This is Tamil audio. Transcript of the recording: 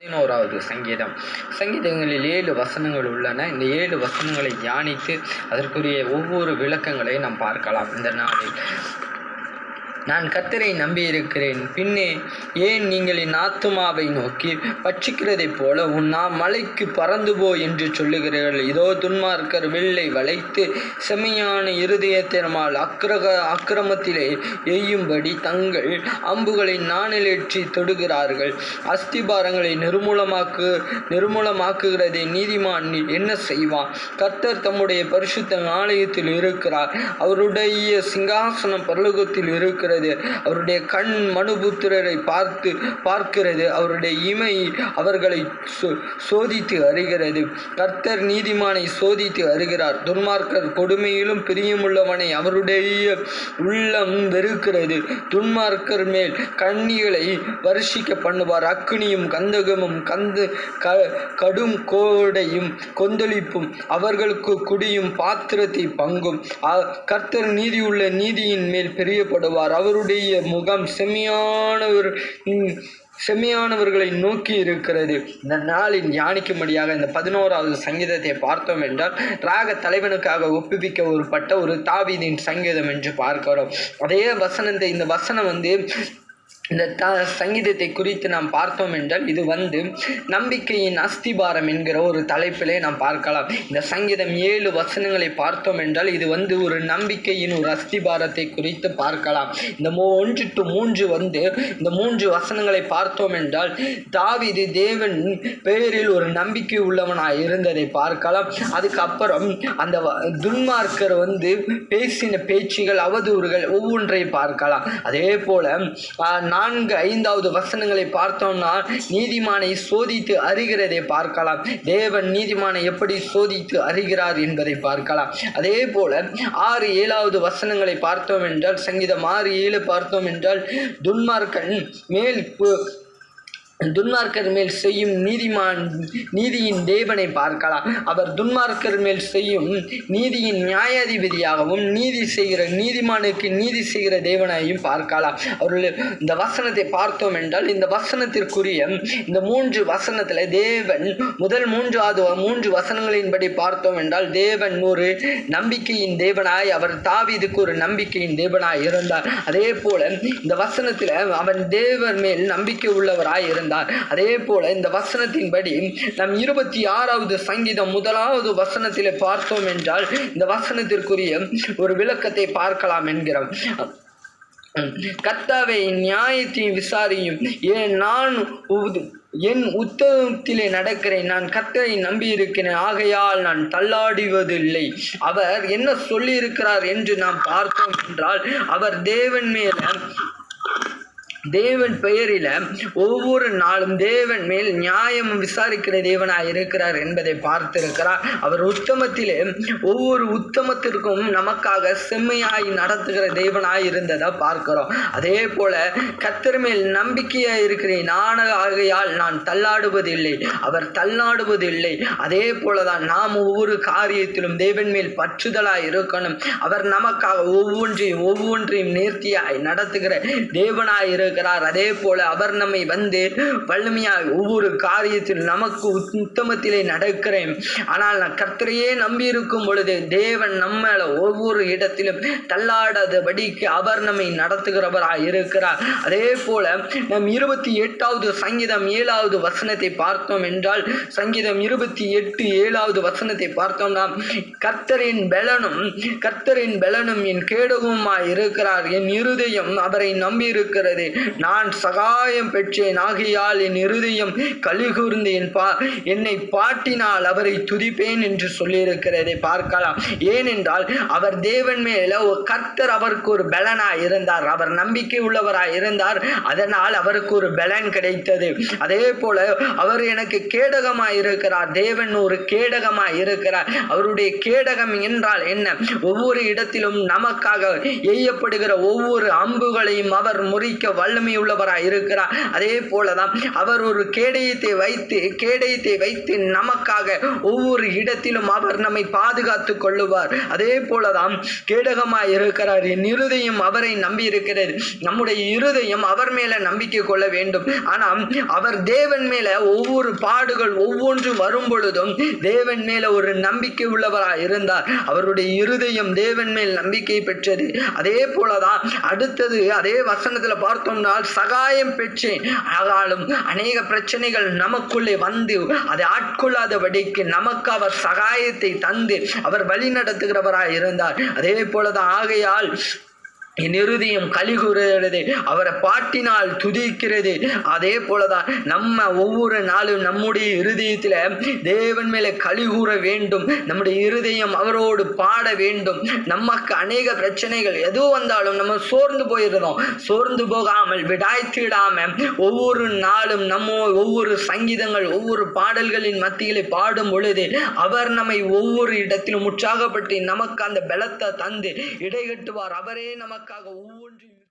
பதினோராவது சங்கீதம். சங்கீதங்களில் ஏழு வசனங்கள் உள்ளன. இந்த ஏழு வசனங்களை தியானித்து அதற்குரிய ஒவ்வொரு விளக்கங்களையும் நாம் பார்க்கலாம். இந்த நாளில் நான் கத்தரை நம்பியிருக்கிறேன். பின்னே ஏன் நீங்கள் என் ஆத்துமாவை நோக்கி பட்சிக்கிறதைப் போல உன் நாம் மலைக்கு பறந்து போ என்று சொல்லுகிறீர்கள். இதோ துன்மார்க்கர் வில்லை வளைத்து செம்மையான இருதயத்தினமால் அக்கிரக அக்கிரமத்திலே எய்யும்படி தங்கள் அம்புகளை நாணிலேற்றி தொடுகிறார்கள். அஸ்திபாரங்களை நிர்மூலமாக்கு நிர்மூலமாக்குகிறதை நீதிமான் என்ன செய்வான்? கர்த்தர் தம்முடைய பரிசுத்த ஆலயத்தில் இருக்கிறார். அவருடைய சிங்காசனம் பரலோகத்தில் இருக்கிறது. பார்க்கிறது அவருடைய கண் மனுபுத்திரரை பார்த்து பார்க்கிறது அவருடைய இமை அவர்களை சோதித்து அறிகிறது. கர்த்தர் நீதிமானை சோதித்து அறிகிறார். துன்மார்க்கர் கொடுமையிலும் பிரியமுள்ளவனை அவருடைய உள்ளம் வெறுக்கிறது. துன்மார்க்கர் மேல் கண்ணிகளை வருஷிக்க பண்ணுவார். அக்னியும் கந்தகமும் கந்து க கடும் கோடையும் கொந்தளிப்பும் அவர்களுக்கு குடியும் பாத்திரத்தை பங்கும். அ- கர்த்தர் நீதியுள்ள நீதியின் மேல் பிரியப்படுவார். அவர் அவருடைய முகம் செம்மையானவர் செம்மியானவர்களை செம்மையானவர்களை நோக்கி இருக்கிறது. இந்த நாளின் தியானிக்கும்படியாக இந்த பதினோராவது சங்கீதத்தை பார்த்தோம் என்றால் ராக தலைவனுக்காக ஒப்புவிக்க ஒருப்பட்ட ஒரு தாவீதின் சங்கீதம் என்று பார்க்கிறோம். அதே வசனத்தை இந்த வசனம் வந்து இந்த த சங்கீதத்தை குறித்து நாம் பார்த்தோம் என்றால் இது வந்து நம்பிக்கையின் அஸ்திபாரம் என்கிற ஒரு தலைப்பிலே நாம் பார்க்கலாம். இந்த சங்கீதம் ஏழு வசனங்களை பார்த்தோம் என்றால் இது வந்து ஒரு நம்பிக்கையின் ஒரு அஸ்திபாரத்தை குறித்து பார்க்கலாம். இந்த மூ ஒன்று டு மூன்று வந்து இந்த மூன்று வசனங்களை பார்த்தோம் என்றால் தாவிது தேவன் பெயரில் ஒரு நம்பிக்கை உள்ளவனாக இருந்ததை பார்க்கலாம். அதுக்கப்புறம் அந்த வ- துன்மார்க்கர் வந்து பேசின பேச்சுகள் அவதூறுகள் ஒவ்வொன்றை பார்க்கலாம். அதே போல் நான்கு ஐந்தாவது வசனங்களை பார்த்தோம்னா நீதிமானை சோதித்து அறிகிறதை பார்க்கலாம். தேவன் நீதிமானை எப்படி சோதித்து அறிகிறார் என்பதை பார்க்கலாம். அதே போல ஆறு ஏழாவது வசனங்களை பார்த்தோம் என்றால் சங்கீதம் ஆறு ஏழு பார்த்தோம் என்றால் துன்மார்க்கன் மேல் பு- துன்மார்க்கர் மேல் செய்யும் நீதிமான் நீதியின் தேவனை பார்க்கலாம். அவர் துன்மார்க்கர் மேல் செய்யும் நீதியின் நியாயாதிபதியாகவும் நீதி செய்கிற நீதிமானுக்கு நீதி செய்கிற தேவனையும் பார்க்கலாம். அவர்கள் இந்த வசனத்தை பார்த்தோம் என்றால் இந்த வசனத்திற்குரிய இந்த மூன்று வசனத்தில் தேவன் முதல் மூன்று அது மூன்று வசனங்களின்படி பார்த்தோம் என்றால் தேவன் ஒரு நம்பிக்கையின் தேவனாய் அவர் தாவிதுக்கு ஒரு நம்பிக்கையின் தேவனாய் இருந்தார். அதே போல இந்த வசனத்தில் அவன் தேவர் மேல் நம்பிக்கை உள்ளவராய் இருந்தார். அதே போல இந்த வசனத்தின்படி நம் இருபத்தி ஆறாவது சங்கீதம் முதலாவது வசனத்தில் பார்த்தோம் என்றால் இந்த வசனத்திற்குரிய ஒரு விளக்கத்தை பார்க்கலாம் என்கிறோம். கர்த்தாவை நியாயத்தையும் விசாரியும். ஏன் நான் என் உத்தமத்திலே நடக்கிறேன். நான் கர்த்தரை நம்பியிருக்கிறேன். ஆகையால் நான் தள்ளாடுவதில்லை. அவர் என்ன சொல்லியிருக்கிறார் என்று நாம் பார்த்தோம் என்றால் அவர் தேவன் மேல தேவன் பெயரில ஒவ்வொரு நாளும் தேவன் மேல் நியாயம் விசாரிக்கிற தேவனாக இருக்கிறார் என்பதை பார்த்திருக்கிறார். அவர் உத்தமத்திலே ஒவ்வொரு உத்தமத்திற்கும் நமக்காக செம்மையாய் நடத்துகிற தேவனாய் இருந்ததை பார்க்கிறோம். அதே போல கத்தர் மேல் நம்பிக்கையாய் இருக்கிறேன் நான ஆகையால் நான் தள்ளாடுவதில்லை. அவர் தள்ளாடுவதில்லை. அதே போலதான் நாம் ஒவ்வொரு காரியத்திலும் தேவன் மேல் பற்றுதலாய் இருக்கணும். அவர் நமக்காக ஒவ்வொன்றையும் ஒவ்வொன்றையும் நேர்த்தியாய் நடத்துகிற தேவனாய் இருக்கிறார் அதே போல அவர் நம்மை வந்து வலிமையாய் ஒவ்வொரு காரியத்தில் நமக்கு உத்தமத்திலே நடக்கிறேன். ஆனால் நான் கர்த்தரையே நம்பி இருக்கும் பொழுது தேவன் நம்மள ஒவ்வொரு இடத்திலும் தள்ளாடாதபடிக்கு அவர் நம்மை நடத்துகிறவராக இருக்கிறார். அதே போல நம் இருபத்தி எட்டாவது சங்கீதம் ஏழாவது வசனத்தை பார்த்தோம் என்றால் சங்கீதம் இருபத்தி எட்டு ஏழாவது வசனத்தை பார்த்தோம்னா கர்த்தரின் பலனும் கர்த்தரின் பலனும் என் கேடகமாய் இருக்கிறார். என் இருதயம் அவரை நம்பி இருக்கிறது நான் சகாயம் பெற்றேன் ஆகையால் என் இருதயம் கலிகூர்ந்து என் பா என்னை பாட்டினால் அவரை துதிப்பேன் என்று சொல்லியிருக்கிறதை பார்க்கலாம். ஏனென்றால் அவர் தேவன் மேல ஒரு கர்த்தர் அவருக்கு ஒரு பலனாய் இருந்தார். அவர் நம்பிக்கை உள்ளவராய் இருந்தார். அதனால் அவருக்கு ஒரு பலன் கிடைத்தது. அதே போல அவர் எனக்கு கேடகமாய் இருக்கிறார். தேவன் ஒரு கேடகமாய் இருக்கிறார். அவருடைய கேடகம் என்றால் என்ன? ஒவ்வொரு இடத்திலும் நமக்காக எய்யப்படுகிற ஒவ்வொரு அம்புகளையும் அவர் முறிக்க வல்ல வல்லமை இருக்கிறார். அதே போலதான் அவர் ஒரு கேடயத்தை வைத்து கேடயத்தை வைத்து நமக்காக ஒவ்வொரு இடத்திலும் அவர் நம்மை பாதுகாத்து கொள்ளுவார். அதே போலதான் கேடகமாய் இருக்கிறார். என் இருதயம் அவரை நம்பி இருக்கிறது. நம்முடைய இருதயம் அவர் மேல நம்பிக்கை கொள்ள வேண்டும். ஆனால் அவர் தேவன் மேல ஒவ்வொரு பாடுகள் ஒவ்வொன்றும் வரும் பொழுதும் தேவன் மேல ஒரு நம்பிக்கை உள்ளவராய் இருந்தார். அவருடைய இருதயம் தேவன் மேல் நம்பிக்கை பெற்றது. அதே போலதான் அடுத்தது அதே வசனத்தில் பார்த்தோம் நாள் சகாயம் பெற்றேன். ஆனாலும் அநேக பிரச்சனைகள் நமக்குள்ளே வந்து அதை ஆட்கொள்ளாதபடிக்கு நமக்கு அவர் சகாயத்தை தந்து அவர் வழி நடத்துகிறவராய் இருந்தார். அதே போலதான் ஆகையால் என் இருதயம் கலிகுறது அவரை பாட்டினால் துதிக்கிறது. அதே போலதான் நம்ம ஒவ்வொரு நாளும் நம்முடைய இருதயத்தில் தேவன் மேலே கலிகூற வேண்டும். நம்முடைய இருதயம் அவரோடு பாட வேண்டும். நமக்கு அநேக பிரச்சனைகள் எது வந்தாலும் நம்ம சோர்ந்து போயிருந்தோம் சோர்ந்து போகாமல் விடாய்த்திடாம ஒவ்வொரு நாளும் நம்ம ஒவ்வொரு சங்கீதங்கள் ஒவ்வொரு பாடல்களின் மத்தியிலே பாடும் பொழுது அவர் நம்மை ஒவ்வொரு இடத்திலும் உற்சாகப்பட்டு நமக்கு அந்த பலத்தை தந்து இடைகட்டுவார். அவரே நமக்கு நமக்காக ஒவ்வொன்றையும்